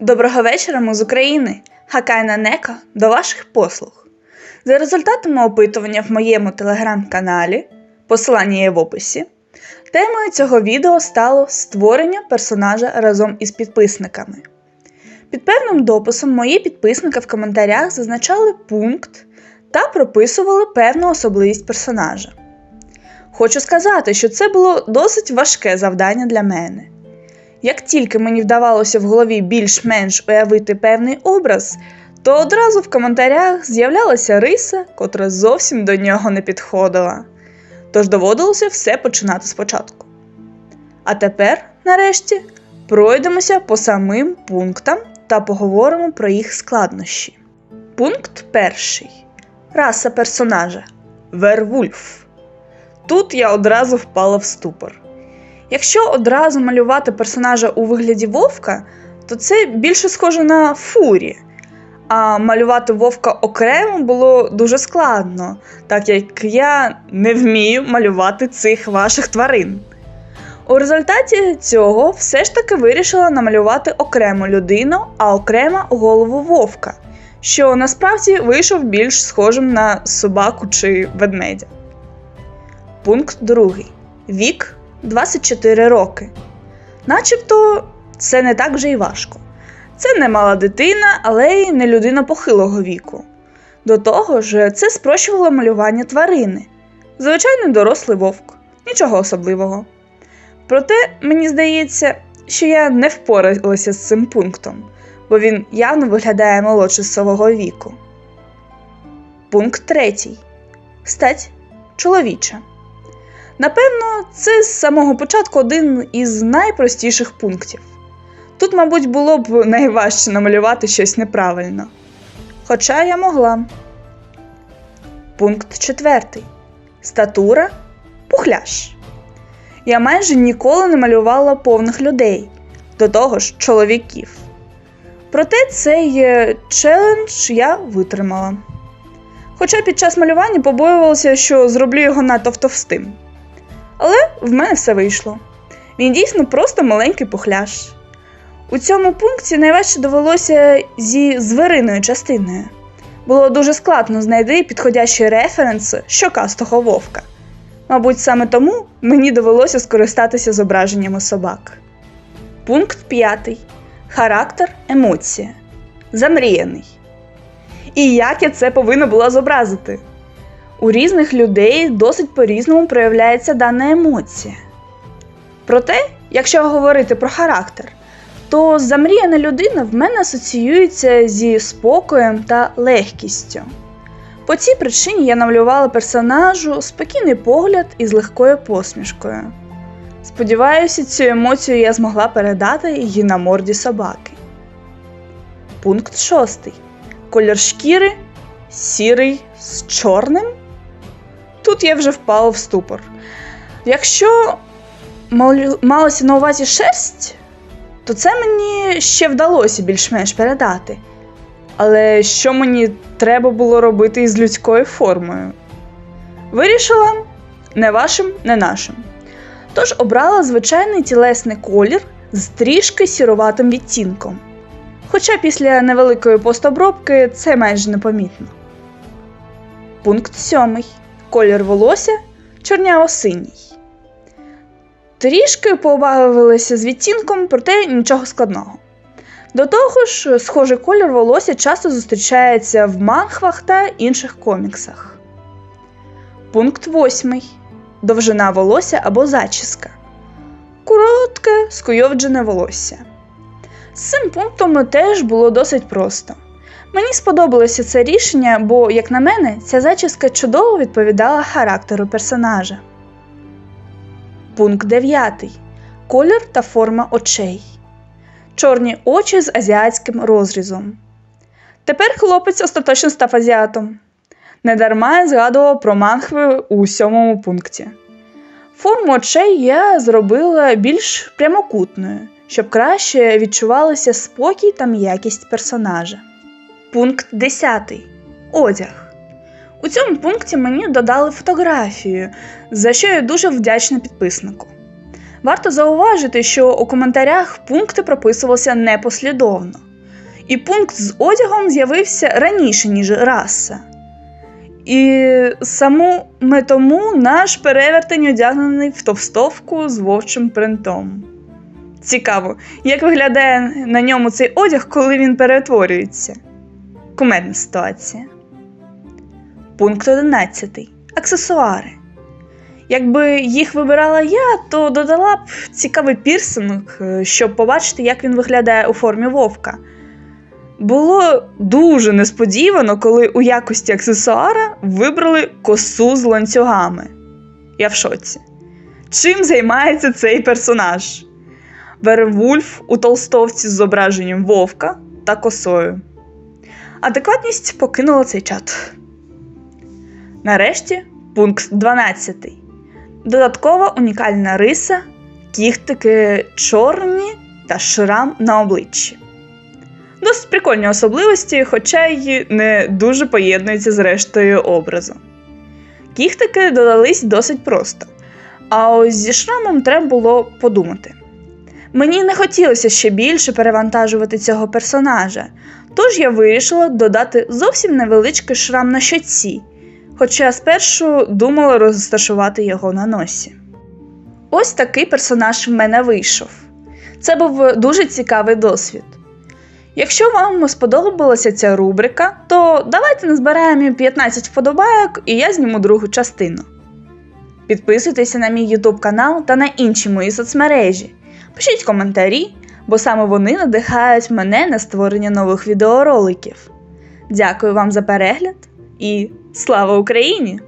Доброго вечора, ми з України. Хакайна Нека до ваших послуг. За результатами опитування в моєму телеграм-каналі, посилання є в описі, темою цього відео стало створення персонажа разом із підписниками. Під певним дописом мої підписники в коментарях зазначали пункт та прописували певну особливість персонажа. Хочу сказати, що це було досить важке завдання для мене. Як тільки мені вдавалося в голові більш-менш уявити певний образ, то одразу в коментарях з'являлася риса, котра зовсім до нього не підходила. Тож доводилося все починати спочатку. А тепер, нарешті, пройдемося по самим пунктам та поговоримо про їх складнощі. Пункт перший. Раса персонажа Вервульф. Тут я одразу впала в ступор. Якщо одразу малювати персонажа у вигляді вовка, то це більше схоже на фурі. А малювати вовка окремо було дуже складно, так як я не вмію малювати цих ваших тварин. У результаті цього все ж таки вирішила намалювати окрему людину, а окремо голову вовка, що насправді вийшов більш схожим на собаку чи ведмедя. Пункт другий. Вік 24 роки. Начебто це не так вже й важко. Це не мала дитина, але й не людина похилого віку. До того ж, це спрощувало малювання тварини. Звичайний дорослий вовк, нічого особливого. Проте мені здається, що я не впоралася з цим пунктом, бо він явно виглядає молодше свого віку. Пункт третій. Стать чоловіча. Напевно, це з самого початку один із найпростіших пунктів. Тут, мабуть, було б найважче намалювати щось неправильно. Хоча я могла. Пункт четвертий. Статура пухляш. Я майже ніколи не малювала повних людей, до того ж чоловіків. Проте цей е, челендж я витримала. Хоча під час малювання побоювалася, що зроблю його надто товстим. Але в мене все вийшло. Він дійсно просто маленький пухляш. У цьому пункті найважче довелося зі звериною частиною. Було дуже складно знайти підходящий референс щокастого вовка. Мабуть, саме тому мені довелося скористатися зображеннями собак. Пункт 5. Характер, емоція. Замріяний. І як я це повинна була зобразити? У різних людей досить по-різному проявляється дана емоція. Проте, якщо говорити про характер, то замріяна людина в мене асоціюється зі спокоєм та легкістю. По цій причині я намалювала персонажу спокійний погляд із легкою посмішкою. Сподіваюся, цю емоцію я змогла передати її на морді собаки. Пункт 6. Колір шкіри сірий з чорним. Тут я вже впала в ступор. Якщо малося на увазі шерсть, то це мені ще вдалося більш-менш передати. Але що мені треба було робити із людською формою? Вирішила не вашим, не нашим. Тож обрала звичайний тілесний колір з трішки сіруватим відтінком. Хоча після невеликої постобробки це майже непомітно. Пункт 7. Колір волосся чорняво-синій. Трішки побавилися з відтінком, проте нічого складного. До того ж, схожий колір волосся часто зустрічається в манхвах та інших коміксах. Пункт 8. Довжина волосся або зачіска. Коротке скуйовджене волосся. З цим пунктом теж було досить просто. Мені сподобалося це рішення, бо, як на мене, ця зачіска чудово відповідала характеру персонажа. Пункт 9. Колір та форма очей. Чорні очі з азіатським розрізом. Тепер хлопець остаточно став азіатом. Недарма я згадувала про манхви у сьомому пункті. Форму очей я зробила більш прямокутною, щоб краще відчувалося спокій та м'якість персонажа. Пункт 10. Одяг. У цьому пункті мені додали фотографію, за що я дуже вдячна підписнику. Варто зауважити, що у коментарях пункти прописувалися непослідовно, і пункт з одягом з'явився раніше, ніж раса. І саме тому наш перевертень одягнений в товстовку з вовчим принтом. Цікаво, як виглядає на ньому цей одяг, коли він перетворюється. Кумедна ситуація. Пункт 11. Аксесуари. Якби їх вибирала я, то додала б цікавий пірсинг, е, щоб побачити, як він виглядає у формі вовка. Було дуже несподівано, коли у якості аксесуара вибрали косу з ланцюгами. Я в шоці. Чим займається цей персонаж? Вервульф у толстовці з зображенням вовка та косою. Адекватність покинула цей чат. Нарешті пункт 12. Додаткова унікальна риса, кіхтики чорні та шрам на обличчі. Досить прикольні особливості, хоча й не дуже поєднуються з рештою образу. Кіхтики додались досить просто, а ось зі шрамом треба було подумати. Мені не хотілося ще більше перевантажувати цього персонажа, тож я вирішила додати зовсім невеличкий шрам на щоці, хоча спершу думала розташувати його на носі. Ось такий персонаж в мене вийшов. Це був дуже цікавий досвід. Якщо вам сподобалася ця рубрика, то давайте назбираємо 15 вподобайок і я зніму другу частину. Підписуйтеся на мій YouTube канал та на інші мої соцмережі. Пишіть коментарі, бо саме вони надихають мене на створення нових відеороликів. Дякую вам за перегляд і слава Україні!